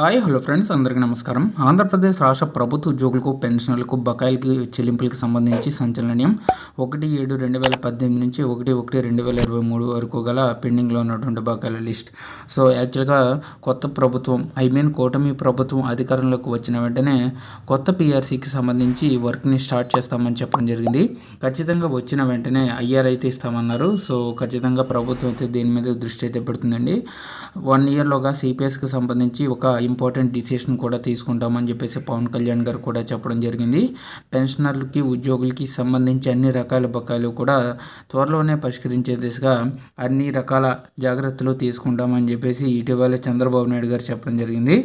Hi hello friends అందరికీ నమస్కారం. ఆంధ్రప్రదేశ్ రాష్ట్ర ప్రభుత్వ ఉద్యోగులకు పెన్షన్లకు బకాయిలకి చెల్లింపులకు సంబంధించి సంచలనం ఒకటి ఏడు రెండు వేల పద్దెనిమిది నుంచి ఒకటి ఒకటి రెండు వేల ఇరవై మూడు వరకు గల పెండింగ్లో ఉన్నటువంటి బకాయిల లిస్ట్. సో యాక్చువల్గా కొత్త ప్రభుత్వం ఐ మీన్ కూటమి ప్రభుత్వం అధికారంలోకి వచ్చిన వెంటనే కొత్త పిఆర్సీకి సంబంధించి వర్క్ని స్టార్ట్ చేస్తామని చెప్పడం జరిగింది. ఖచ్చితంగా వచ్చిన వెంటనే ఐఆర్ అయితే ఇస్తామన్నారు. సో ఖచ్చితంగా ప్రభుత్వం అయితే దీని మీద దృష్టి అయితే పెడుతుందండి. వన్ ఇయర్లోగా సిపిఎస్కి సంబంధించి ఒక ఇంపార్టెంట్ డిసిషన్ కూడా తీసుకుంటామని చెప్పేసి పవన్ కళ్యాణ్ గారు కూడా చెప్పడం జరిగింది. పెన్షనర్లకి ఉద్యోగులకి సంబంధించి అన్ని రకాల బకాయిలు కూడా త్వరలోనే పరిష్కరించే దిశగా అన్ని రకాల జాగ్రత్తలు తీసుకుంటామని చెప్పేసి ఇటీవల చంద్రబాబు నాయుడు గారు చెప్పడం జరిగింది.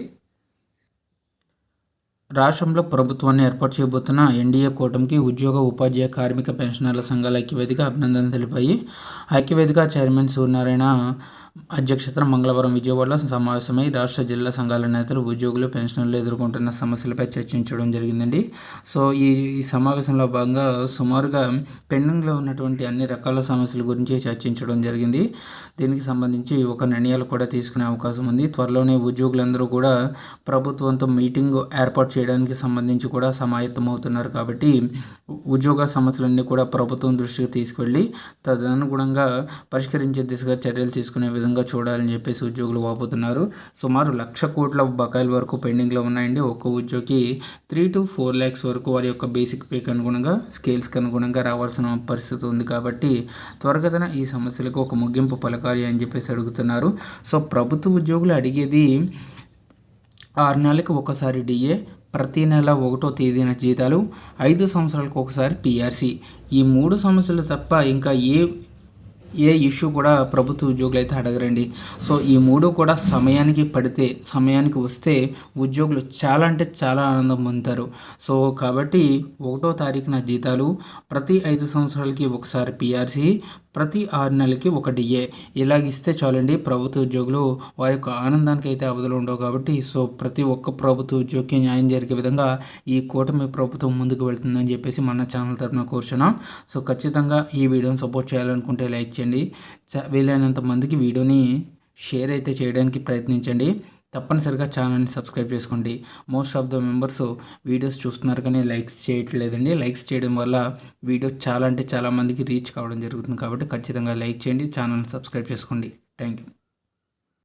రాష్ట్రంలో ప్రభుత్వాన్ని ఏర్పాటు చేయబోతున్న ఎన్డీఏ కూటమికి ఉద్యోగ ఉపాధ్యాయ కార్మిక పెన్షనర్ల సంఘాల ఐక్యవేదిక అభినందనలు తెలిపాయి. ఐక్యవేదిక చైర్మన్ సూర్యనారాయణ అధ్యక్షతన మంగళవారం విజయవాడలో సమావేశమై రాష్ట్ర జిల్లా సంఘాల నేతలు ఉద్యోగులు పెన్షనర్లు ఎదుర్కొంటున్న సమస్యలపై చర్చించడం జరిగిందండి. సో ఈ ఈ సమావేశంలో భాగంగా సుమారుగా పెండింగ్లో ఉన్నటువంటి అన్ని రకాల సమస్యల గురించి చర్చించడం జరిగింది. దీనికి సంబంధించి ఒక నిర్ణయాలు కూడా తీసుకునే అవకాశం ఉంది. త్వరలోనే ఉద్యోగులందరూ కూడా ప్రభుత్వంతో మీటింగ్ ఏర్పాటు చేయడానికి సంబంధించి కూడా సమాయత్తమవుతున్నారు కాబట్టి ఉద్యోగ సమస్యలన్నీ కూడా ప్రభుత్వం దృష్టికి తీసుకెళ్ళి తదనుగుణంగా పరిష్కరించే దిశగా చర్యలు తీసుకునే విధంగా చూడాలని చెప్పేసి ఉద్యోగులు వాపోతున్నారు. సుమారు లక్ష కోట్ల బకాయిల వరకు పెండింగ్లో ఉన్నాయండి. ఒక్క ఉద్యోగి త్రీ టు ఫోర్ ల్యాక్స్ వరకు వారి యొక్క బేసిక్ పేకి అనుగుణంగా స్కేల్స్కి అనుగుణంగా రావాల్సిన పరిస్థితి ఉంది కాబట్టి త్వరగతన ఈ సమస్యలకు ఒక ముగింపు పలకాలి అని చెప్పేసి అడుగుతున్నారు. సో ప్రభుత్వ ఉద్యోగులు అడిగేది ఆరు నెలలకు ఒకసారి డిఏ ప్రతి నెల ఒకటో తేదీన జీతాలు ఐదు సంవత్సరాలకు ఒకసారి పిఆర్సీ. ఈ మూడు సమస్యలు తప్ప ఇంకా ఏ ఏ ఇష్యూ కూడా ప్రభుత్వ ఉద్యోగులు అయితే అడగరండి. సో ఈ మూడు కూడా సమయానికి పడితే సమయానికి వస్తే ఉద్యోగులు చాలా అంటే చాలా ఆనందం పొందుతారు. సో కాబట్టి ఒకటో తారీఖున జీతాలు ప్రతి ఐదు సంవత్సరాలకి ఒకసారి పిఆర్సీ ప్రతి ఆరు నెలలకి ఒక డిఏ ఇలాగ ఇస్తే చాలండి ప్రభుత్వ ఉద్యోగులు వారి యొక్క ఆనందానికి అయితే అవధులు ఉండవు కాబట్టి సో ప్రతి ఒక్క ప్రభుత్వ ఉద్యోగికి న్యాయం జరిగే విధంగా ఈ కూటమి ప్రభుత్వం ముందుకు వెళ్తుందని చెప్పేసి మన ఛానల్ తరఫున కూర్చున్నాం. సో ఖచ్చితంగా ఈ వీడియోని సపోర్ట్ చేయాలనుకుంటే లైక్ చేయండి. వీలైనంత మందికి వీడియోని షేర్ అయితే చేయడానికి ప్రయత్నించండి. తప్పనిసరిగా ఛానల్ని సబ్స్క్రైబ్ చేసుకోండి. Most of the members videos చూస్తున్నారు కానీ లైక్స్ చేయట్లేదండి. లైక్స్ చేయడం వల్ల వీడియో చాలా అంటే చాలా మందికి రీచ్ కావడం జరుగుతుంది కాబట్టి ఖచ్చితంగా లైక్ చేయండి. ఛానల్ని సబ్స్క్రైబ్ చేసుకోండి. Thank you